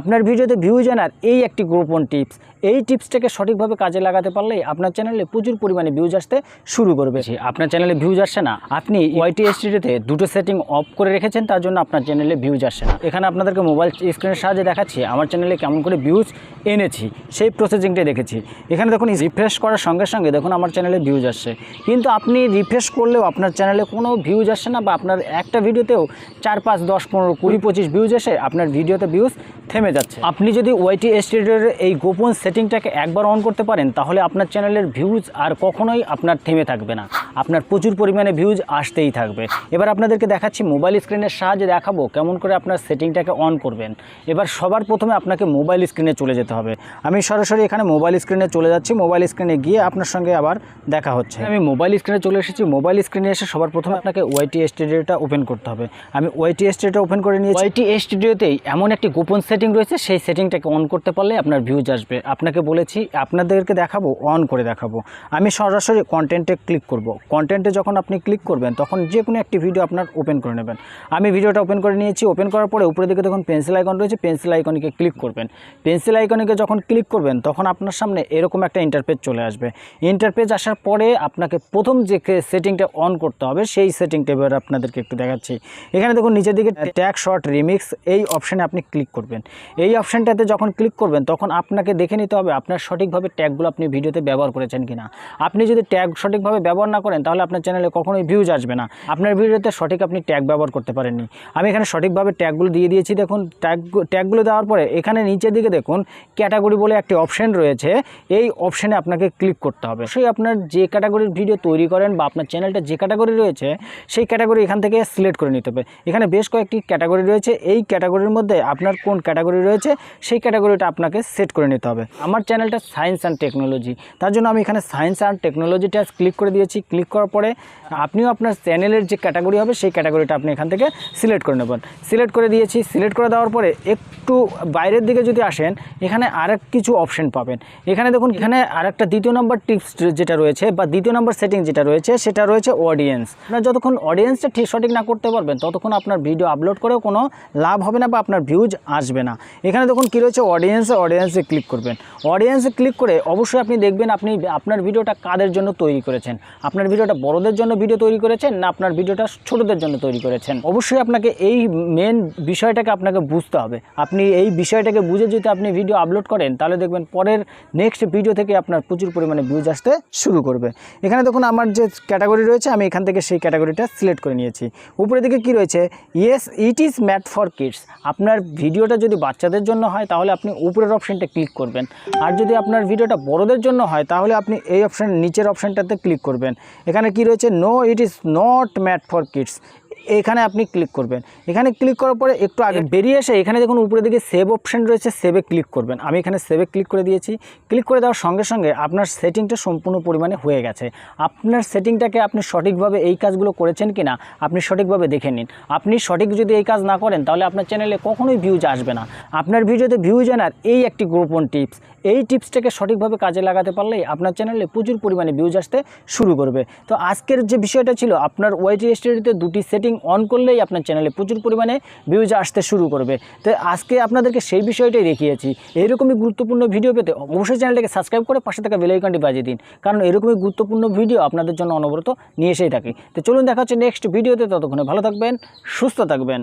আপনার ভিডিওতে ভিউজ আনার এই একটি গোপন টিপস এই টিপসটাকে সঠিকভাবে কাজে লাগাতে পারলেই আপনার চ্যানেলে প্রচুর পরিমাণে ভিউজ আসতে শুরু করবে। আপনার চ্যানেলে ভিউজ আসছে না। আপনি ওয়াইটি এসটিডিতে দুটো সেটিং অফ করে রেখেছেন, তার জন্য আপনার চ্যানেলে ভিউজ আসছে না। এখানে আপনাদেরকে মোবাইল স্ক্রিনের সাহায্যে দেখাচ্ছি, আমার চ্যানেলে কেমন করে ভিউজ এনেছি, সেই প্রসেসিংটাই দেখেছি। এখানে দেখুন রিফ্রেশ করার সঙ্গে সঙ্গে দেখুন, আমার চ্যানেলে ভিউজ আসছে। কিন্তু আপনি রিফ্রেশ করলেও আপনার চ্যানেলে কোনো ভিউজ আসছে না বা আপনার একটা ভিডিওতেও চার পাঁচ দশ পনেরো কুড়ি পঁচিশ ভিউজ এসে আপনার ভিডিওতে ভিউজ থেমে যাচ্ছে। আপনি যদি ওয়াইটি স্টুডিওর এই গোপন সেটিংটাকে একবার অন করতে পারেন, তাহলে আপনার চ্যানেলের ভিউজ আর কখনোই আপনার থেমে থাকবে না। আপনার প্রচুর পরিমাণে ভিউজ আসতেই থাকবে। এবার আপনাদেরকে দেখাচ্ছি মোবাইল স্ক্রিনের সাহায্যে দেখাবো কেমন করে আপনার সেটিংটাকে অন করবেন। এবার সবার প্রথমে আপনাকে মোবাইল স্ক্রিনে চলে যেতে হবে। আমি সরাসরি এখানে মোবাইল স্ক্রিনে চলে যাচ্ছি। মোবাইল স্ক্রিনে গিয়ে আপনার সঙ্গে আবার দেখা হচ্ছে। আমি মোবাইল স্ক্রিনে চলে এসেছি। মোবাইল স্ক্রিনে এসে সবার প্রথমে আপনাকে ওয়াইটি স্টুডিওটা ওপেন করতে হবে। আমি ওয়াইটি স্টুডিওটা ওপেন করে নিয়েছি। ওয়াইটি স্টুডিওতেই এমন একটি গোপন সেটিং রয়েছে, সেই সেটিংটাকে অন করতে পারলে আপনার ভিউজ আসবে। আপনাকে বলেছি, আপনাদেরকে দেখাবো অন করে দেখাবো। আমি সরাসরি কন্টেন্টে ক্লিক করব। কন্টেন্টে যখন আপনি ক্লিক করবেন, তখন যে কোনো একটি ভিডিও আপনার ওপেন করে নেবেন। আমি ভিডিওটা ওপেন করে নিয়েছি ওপেন করার পরে উপরে দিকে দেখুন পেন্সিল আইকন রয়েছে পেন্সিল আইকনিকে ক্লিক করবেন। পেন্সিল আইকনিকে যখন ক্লিক করবেন, তখন আপনার সামনে এরকম একটা ইন্টারপেজ চলে আসবে। ইন্টারপেজ আসার পরে আপনাকে প্রথম যে সেটিংটা অন করতে হবে, সেই সেটিংটা এবার আপনাদেরকে একটু দেখাচ্ছি। এখানে দেখুন নিচের দিকে ট্যাগ শর্ট রিমিক্স এই অপশানে আপনি ক্লিক করবেন। এই অপশানটাতে যখন ক্লিক করবেন, তখন আপনাকে দেখে নিতে হবে আপনার সঠিকভাবে ট্যাগগুলো আপনি ভিডিওতে ব্যবহার করেছেন কিনা। আপনি যদি ট্যাগ সঠিকভাবে ব্যবহার না করেন তাহলে আপনার চ্যানেলে কখনোই ভিউজ আসবে না। আপনার ভিডিওতে সঠিক আপনি ট্যাগ ব্যবহার করতে পারেননি। আমি এখানে সঠিকভাবে ট্যাগগুলো দিয়ে দিয়েছি, দেখুন ট্যাগ ট্যাগগুলো দেওয়ার পরে এখানে নিচের দিকে দেখুন ক্যাটাগরি বলে একটি অপশন রয়েছে। এই অপশানে আপনাকে ক্লিক করতে হবে। সেই আপনার যে ক্যাটাগরির ভিডিও তৈরি করেন বা আপনার চ্যানেলটা যে ক্যাটাগরি রয়েছে, সেই ক্যাটাগরি এখান থেকে সিলেক্ট করে নিতে হবে। এখানে বেশ কয়েকটি ক্যাটাগরি রয়েছে। এই ক্যাটাগরির মধ্যে আপনার কোন ক্যাটাগরি রয়েছে, সেই ক্যাটাগরিটা আপনাকে সেট করে নিতে হবে। আমার চ্যানেলটা সায়েন্স অ্যান্ড টেকনোলজি তার জন্য আমি এখানে সায়েন্স অ্যান্ড টেকনোলজিটা ক্লিক করে দিয়েছি। ক্লিক করার পরে আপনিও আপনার চ্যানেলের যে ক্যাটাগরি হবে, সেই ক্যাটাগরিটা আপনি এখান থেকে সিলেক্ট করে নেবেন। সিলেক্ট করে দিয়েছি। সিলেক্ট করে দেওয়ার পরে একটু বাইরের দিকে যদি আসেন, এখানে আরেক কিছু অপশন পাবেন। এখানে দেখুন, এখানে আরেকটা দ্বিতীয় নম্বর টিপস যেটা রয়েছে বা দ্বিতীয় নম্বর সেটিং যেটা রয়েছে, সেটা রয়েছে অডিয়েন্স আপনার যতক্ষণ অডিয়েন্সটা ঠিক সঠিক না করতে পারবেন, ততক্ষণ আপনার ভিডিও আপলোড করেও কোনো লাভ হবে না বা আপনার ভিউজ আসবে না। এখানে দেখুন, কী রয়েছে অডিয়েন্সে অডিয়েন্সে ক্লিক করবেন। অডিয়েন্সে ক্লিক করে অবশ্যই আপনি দেখবেন আপনি আপনার ভিডিওটা কাদের জন্য তৈরি করেছেন? আপনার ভিডিওটা বড়দের জন্য ভিডিও তৈরি করেছেন না আপনার ভিডিওটা ছোটদের জন্য তৈরি করেছেন? অবশ্যই আপনাকে এই মেন বিষয়টাকে আপনাকে বুঝতে হবে। আপনি এই বিষয়টাকে বুঝে যদি আপনি ভিডিও আপলোড করেন, তাহলে দেখবেন পরের নেক্সট ভিডিও থেকে আপনার প্রচুর পরিমাণে ভিউজ আসতে শুরু করবে। এখানে দেখুন আমার যে ক্যাটাগরি রয়েছে, আমি এখান থেকে সেই ক্যাটাগরিটা সিলেক্ট করে নিয়েছি। উপরের দিকে কি রয়েছে? Yes it is made for kids আপনার ভিডিওটা যদি বাচ্চাদের জন্য হয়, তাহলে আপনি উপরের অপশানটা ক্লিক করবেন। আর যদি আপনার ভিডিওটা বড়দের জন্য হয়, তাহলে আপনি এই অপশান নিচের অপশানটাতে ক্লিক করবেন। এখানে কি রয়েছে? No it is not made for kids এখানে আপনি ক্লিক করবেন। এখানে ক্লিক করার পরে একটু আগে বেরিয়ে এসে এখানে দেখুন উপরে দিকে সেভ অপশন রয়েছে সেভে ক্লিক করবেন। আমি এখানে সেভে ক্লিক করে দিয়েছি। ক্লিক করে দেওয়ার সঙ্গে সঙ্গে আপনার সেটিংটা সম্পূর্ণ পরিমাণে হয়ে গেছে। আপনার সেটিংটাকে আপনি সঠিকভাবে এই কাজগুলো করেছেন কি না আপনি সঠিকভাবে দেখে নিন। আপনি সঠিক যদি এই কাজ না করেন, তাহলে আপনার চ্যানেলে কখনোই ভিউজ আসবে না। আপনার ভিডিওতে ভিউজ আনার এই একটি গোপন টিপস এই টিপসটাকে সঠিকভাবে কাজে লাগাতে পারলেই আপনার চ্যানেলে প্রচুর পরিমাণে ভিউজ আসতে শুরু করবে। তো আজকের যে বিষয়টা ছিল, আপনার ওয়াইটি স্টুডিওতে দুটি সেটিং অন করলেই আপনার চ্যানেলে প্রচুর পরিমাণে ভিউজ আসতে শুরু করবে। তো আজকে আপনাদেরকে সেই বিষয়টাই দেখিয়েছি। এইরকমই গুরুত্বপূর্ণ ভিডিও পেতে অবশ্যই চ্যানেলটাকে সাবস্ক্রাইব করে পাশে থাকা বেলাইকনটি বাজিয়ে দিন। কারণ এরকমই গুরুত্বপূর্ণ ভিডিও আপনাদের জন্য অনবরত নিয়ে এসেই থাকি। তো চলুন দেখা হচ্ছে নেক্সট ভিডিওতে ততক্ষণে ভালো থাকবেন, সুস্থ থাকবেন।